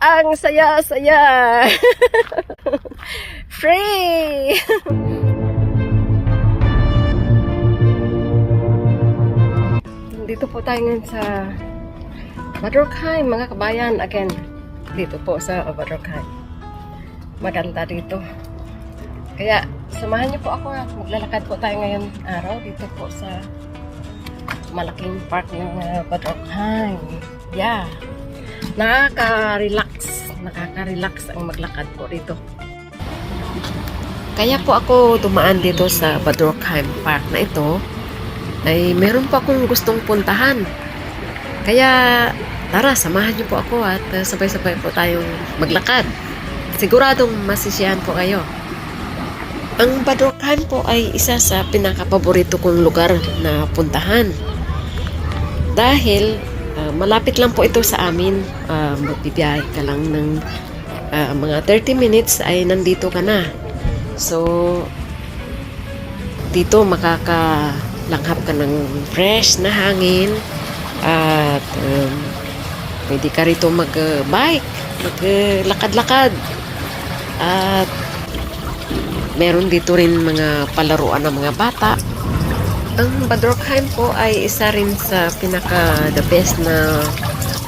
Ang saya-saya! Free! Dito po tayo ngayon sa Badrockheim, mga kabayan. Again, dito po sa Badrockheim. Maganda dito. Kaya, samahan niyo po ako maglalakad po tayo ngayon araw dito po sa malaking park ng uh, Badrockheim. Yeah. Nakaka-relax. Nakaka-relax ang maglakad po dito. Kaya po ako dumaan dito sa Badrockheim Park na ito ay meron pa akong gustong puntahan. Kaya tara, samahan niyo po ako at uh, sabay-sabay po tayong maglakad. Siguradong masisiyahan po kayo. Ang Badrockheim po ay isa sa pinakapaborito kong lugar na puntahan. Dahil ah, malapit lang po ito sa amin. Uh, magbibiyahe ka lang ng ah, mga 30 minutes ay nandito ka na. So, dito makakalanghap ka ng fresh na hangin at um, pwede ka rito mag-bike, maglakad-lakad at meron dito rin mga palaruan ng mga bata. Ang Badrockheim po ay isa rin sa pinaka the best na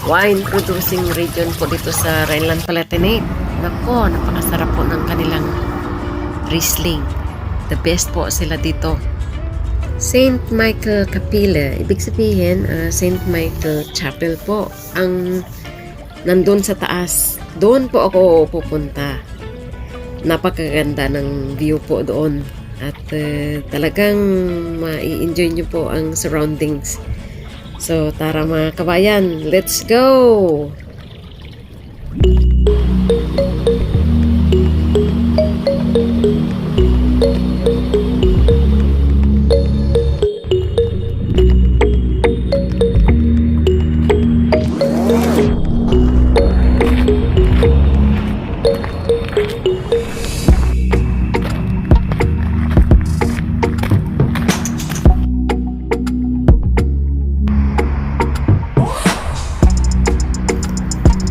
wine producing region po dito sa Rhineland-Palatinate. Nako, napakasarap po ng kanilang Riesling. The best po sila dito. St. Michael Capilla, ibig sabihin uh, St. Michael Chapel po ang nandun sa taas. Doon po ako pupunta. Napakaganda ng view po doon. At uh, talagang ma-enjoy nyo po ang surroundings. So, tara mga kabayan, let's go!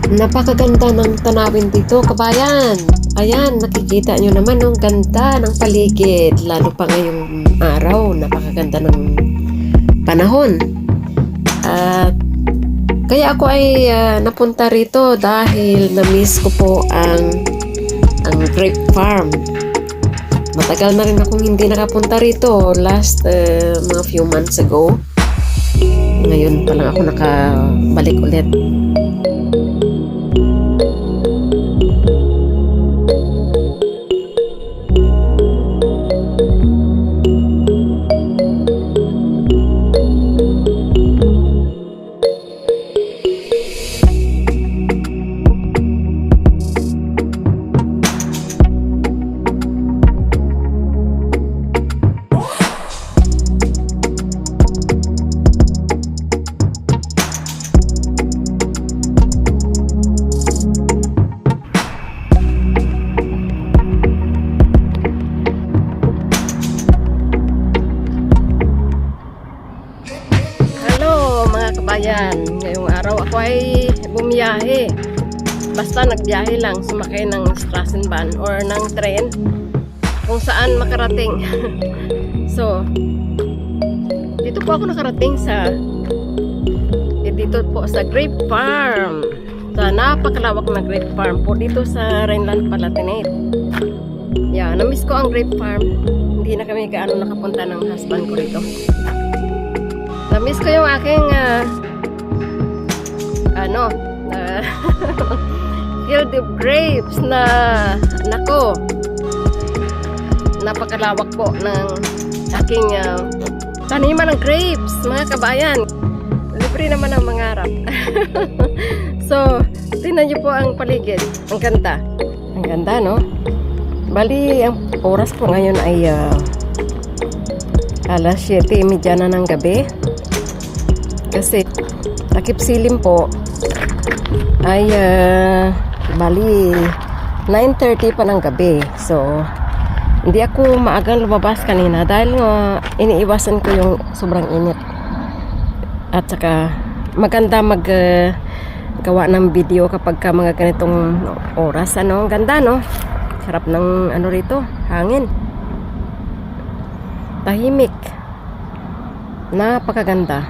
Napakaganda ng tanawin dito, kabayan. Ayan, nakikita nyo naman ang ganda ng paligid. Lalo pa ngayong araw, napakaganda ng panahon. At kaya ako ay ah, napunta rito dahil na-miss ko po ang ang grape farm. Matagal na rin akong hindi nakapunta rito. Last ah, mga few months ago. Ngayon pa lang ako nakabalik ulit. Bumiyahe. Basta nagbiyahe lang, sumakay ng Strassenbahn or ng train kung saan makarating. so, dito po ako nakarating sa eh, dito po sa Grape Farm. Sa napakalawak na Grape Farm po dito sa Rhineland Palatinate. Yeah, na-miss ko ang Grape Farm. Hindi na kami gaano nakapunta ng husband ko rito. Na-miss ko yung aking ah, ano, na field of grapes na nako napakalawak po ng aking ah, taniman ng grapes, mga kabayan. Libre naman ang mangarap. so, tingnan niyo po ang paligid. Ang ganda. Ang ganda, no? Bali, ang oras po ngayon ay ah, alas 7.30 na ng gabi. Kasi takip silim po ay ah, bali 9.30 pa ng gabi. So, hindi ako maagang lumabas kanina dahil nga iniiwasan ko yung sobrang init. At saka maganda mag ah, gawa ng video kapag ka mga ganitong oras. Ano, ang ganda no? Sarap ng ano rito, hangin. Tahimik. Napakaganda.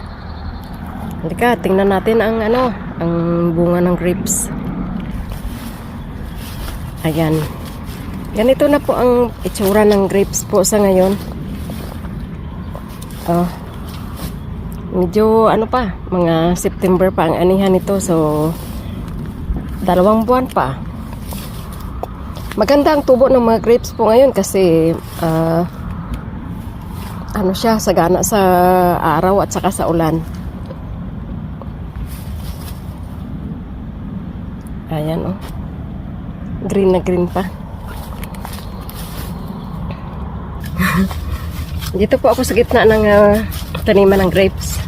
Halika, tingnan natin ang ano, ang bunga ng grapes. Ayan. Ganito na po ang itsura ng grapes po sa ngayon. Oh. Medyo ano pa, mga September pa ang anihan nito. So, dalawang buwan pa. Maganda ang tubo ng mga grapes po ngayon kasi ah, ano siya, sagana sa araw at saka sa ulan. Ayan oh. Green na green pa. Dito po ako sa gitna ng ah, taniman ng grapes.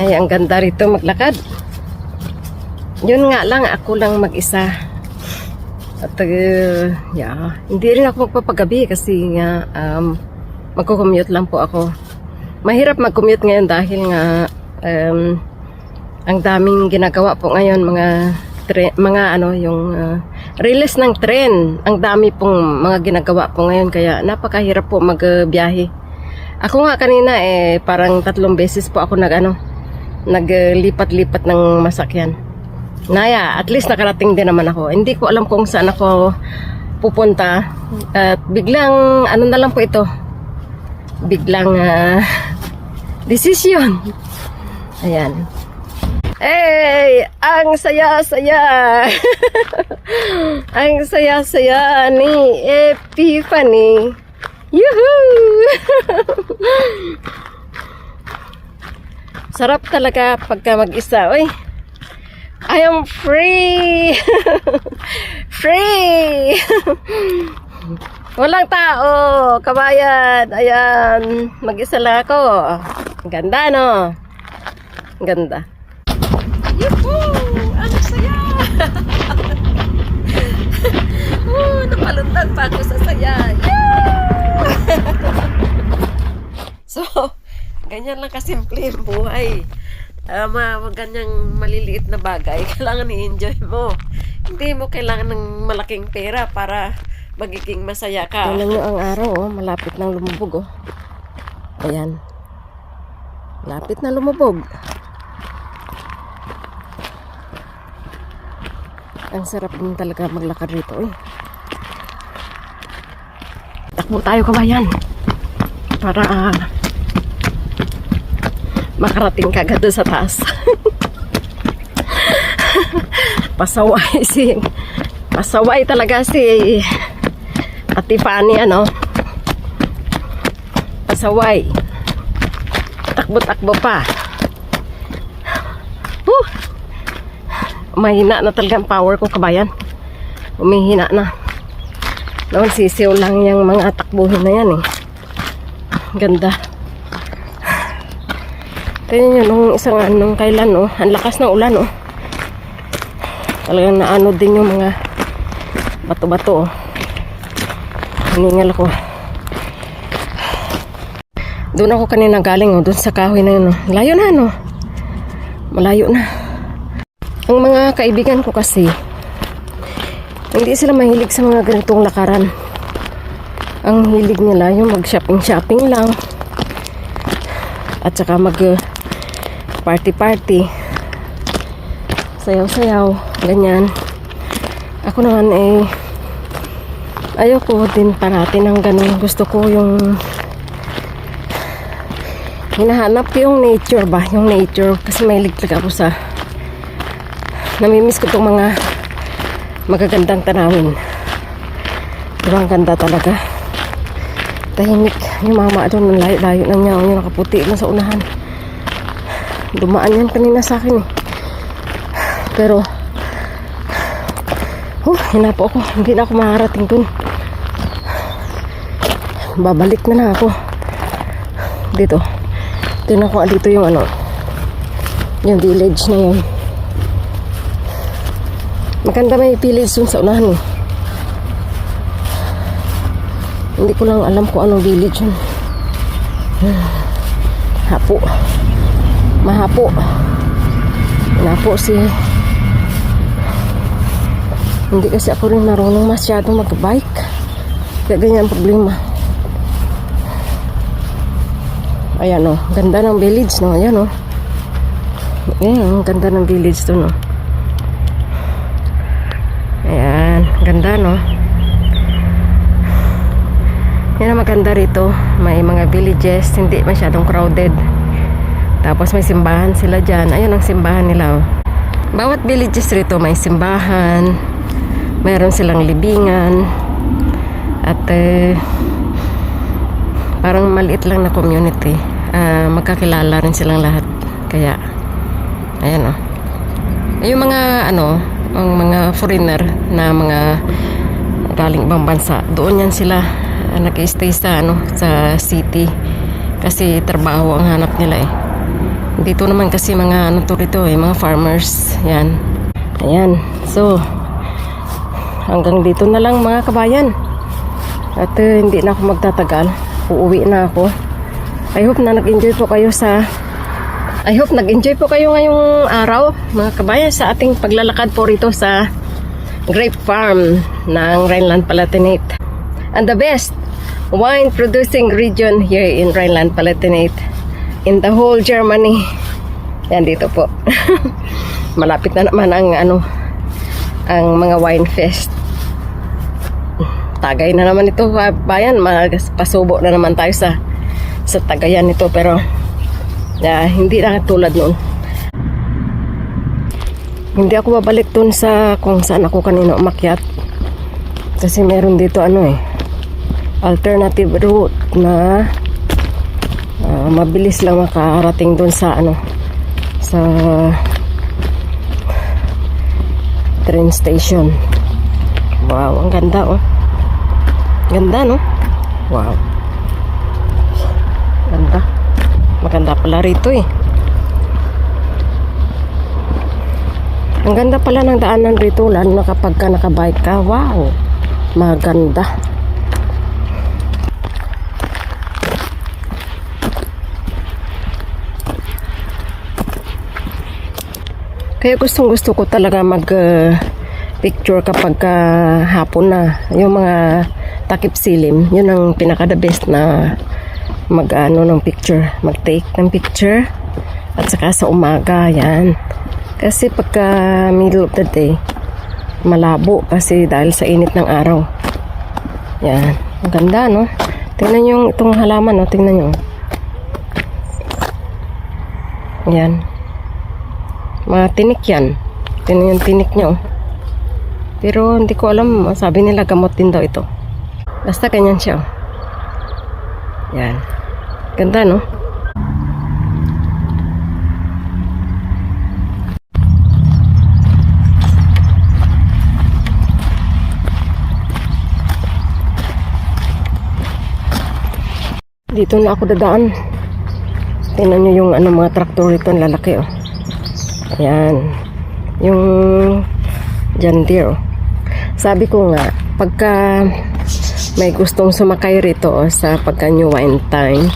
Ay, ang ganda rito maglakad. Yun nga lang, ako lang mag-isa. At, uh, yeah, hindi rin ako magpapagabi kasi nga, um, magko-commute lang po ako. Mahirap mag-commute ngayon dahil nga, um, ang daming ginagawa po ngayon, mga tre- mga ano, yung uh, release ng tren. Ang dami pong mga ginagawa po ngayon, kaya napakahirap po magbiyahe. Ako nga kanina eh, parang tatlong beses po ako nag ano, naglipat-lipat ng masakyan. Naya, at least nakarating din naman ako. Hindi ko alam kung saan ako pupunta. At biglang, ano na lang po ito? Biglang ah, desisyon. Ayan. Hey! Ang saya-saya! ang saya-saya ni Epiphany. Yuhuu! Sarap talaga pagka mag-isa. Uy, I am free! free! Walang tao, kabayan. Ayan, mag-isa lang ako. Ganda, no? Ganda. Yuhuu! Ang saya! oh, napalundag pa ako sa saya. So, ganyan lang kasimple ang buhay. Uh, mga ganyang maliliit na bagay, kailangan i-enjoy mo. Hindi mo kailangan ng malaking pera para magiging masaya ka. Tingnan nyo ang araw, oh. malapit nang lumubog. Oh. Ayan. Lapit na lumubog. Ang sarap din talaga maglakad rito. Eh. Takbo tayo kabayan. Para ah, makarating ka agad sa taas. pasaway si pasaway talaga si Ate Fanny ano pasaway takbo-takbo pa mahina na talaga ang power ko kabayan umihina na noon sisiw lang yung mga takbuhin na yan eh ganda Tingnan nyo, nung isang anong kailan, oh, ang lakas ng ulan, oh. Talagang naano din yung mga bato-bato, oh. Hiningal ako. Doon ako kanina galing, oh, doon sa kahoy na yun, oh. Layo na, no? Malayo na. Ang mga kaibigan ko kasi, hindi sila mahilig sa mga ganitong lakaran. Ang hilig nila yung mag-shopping-shopping lang. At saka mag uh, party-party. Sayaw-sayaw. Ganyan. Ako naman eh ayoko din parati ng ganun. Gusto ko yung hinahanap yung nature ba? Yung nature. Kasi may liglag ako sa namimiss ko itong mga magagandang tanawin. Diba ang ganda talaga? Tahimik. Yung mama doon, ang layo-layo na niya. Yung nakaputi na sa unahan. Dumaan yan kanina sa akin eh. Pero, oh, hinapo ako. Hindi na ako makarating dun. Babalik na lang ako. Dito. Tingnan ko dito yung ano. Yung village na yun. Maganda may village dun sa unahan eh. Hindi ko lang alam kung anong village yun. Hapo. Mahapo. Wala po si... Hindi kasi ako rin marunong masyado mag-bike. Kaya ganyan ang problema. Ayan o, ganda ng village no. Ayan o. Ayan o, ganda ng village to no. Ayan, ganda no. Yan ang maganda rito. May mga villages, hindi masyadong crowded. Tapos may simbahan sila dyan. Ayun ang simbahan nila. Oh. Bawat villages rito may simbahan. Meron silang libingan. At eh, parang maliit lang na community. Ah, magkakilala rin silang lahat. Kaya, ayan oh. Yung mga ano, ang mga foreigner na mga galing ibang bansa, doon yan sila uh, nag-stay sa ano sa city kasi trabaho ang hanap nila eh. Dito naman kasi mga ano to rito eh, mga farmers. Yan. Ayan. So, hanggang dito na lang mga kabayan. At eh, hindi na ako magtatagal. Uuwi na ako. I hope na nag-enjoy po kayo sa I hope nag-enjoy po kayo ngayong araw, mga kabayan, sa ating paglalakad po rito sa grape farm ng Rhineland-Palatinate. And the best wine producing region here in Rhineland-Palatinate in the whole Germany. Yan dito po. Malapit na naman ang ano ang mga wine fest. Tagay na naman ito, bayan. Pasubo na naman tayo sa sa tagayan nito pero Yeah, hindi na tulad noon. Hindi ako babalik dun sa kung saan ako kanina umakyat. Kasi meron dito ano eh, alternative route na ah, mabilis lang makarating dun sa ano, sa train station. Wow, ang ganda oh. Ganda no? Wow. Ganda. Maganda pala rito eh. Ang ganda pala ng daanan rito lalo na kapag ka nakabike ka. Wow! Maganda. Kaya gustong gusto ko talaga mag uh, picture kapag ka hapon na. Yung mga takip silim, yun ang pinaka the best na mag ano ng picture, mag take ng picture at saka sa umaga yan. Kasi pagka middle of the day malabo kasi dahil sa init ng araw. Yan, ang ganda no? Tingnan nyo itong halaman no, tingnan nyo. Yan. Mga tinik yan. Tingnan yung tinik nyo. Pero hindi ko alam sabi nila gamot din daw ito. Basta ganyan siya oh. Yan. Ganda, no? Dito na ako dadaan. Tingnan nyo yung ano, mga traktor ito, ang lalaki, oh. Ayan. Yung John Deere, oh. Sabi ko nga, pagka may gustong sumakay rito oh, sa pagka new wine time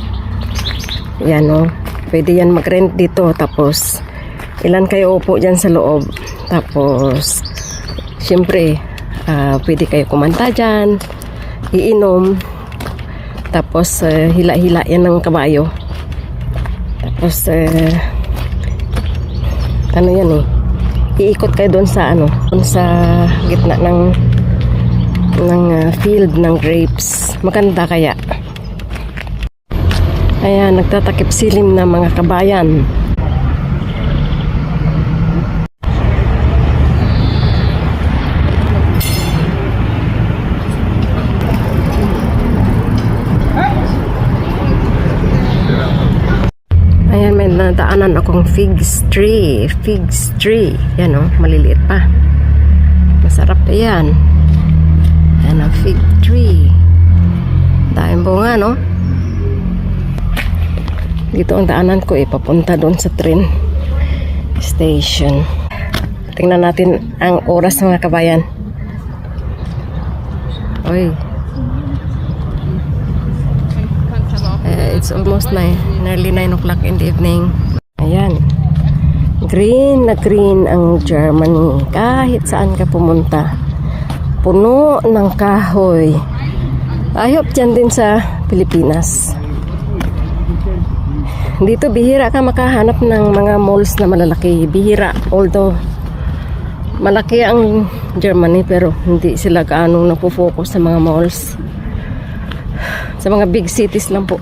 yan o oh. pwede yan mag-rent dito tapos ilan kayo upo dyan sa loob tapos syempre uh, pwede kayo kumanta dyan iinom tapos uh, hila-hila yan ng kabayo tapos uh, ano yan eh iikot kayo doon sa ano doon sa gitna ng ng uh, field ng grapes. Maganda kaya. Ayan, nagtatakip silim na mga kabayan. Ayan, may nadaanan akong figs tree. Figs tree. Yan o, oh, maliliit pa. Masarap yan. Yan ang fig tree. Dahil bunga, no? Dito ang daanan ko eh, papunta doon sa train station. Tingnan natin ang oras mga kabayan. Oy. Uh, it's almost 9, nearly 9 o'clock in the evening. Ayan. Green na green ang Germany. Kahit saan ka pumunta. Puno ng kahoy. I hope dyan din sa Pilipinas. Dito bihira ka makahanap ng mga malls na malalaki. Bihira. Although malaki ang Germany pero hindi sila gaano napofocus sa mga malls. Sa mga big cities lang po.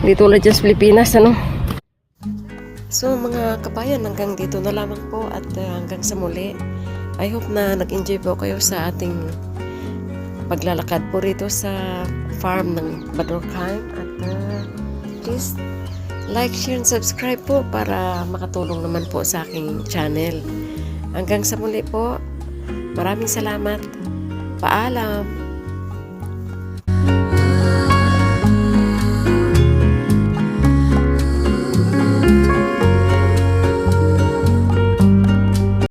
Tulad dyan sa Pilipinas, ano? So mga kabayan, hanggang dito na lamang po at uh, hanggang sa muli. I hope na nag-enjoy po kayo sa ating paglalakad po rito sa farm ng Badurkheim at uh, please like, share, and subscribe po para makatulong naman po sa aking channel. Hanggang sa muli po, maraming salamat. Paalam!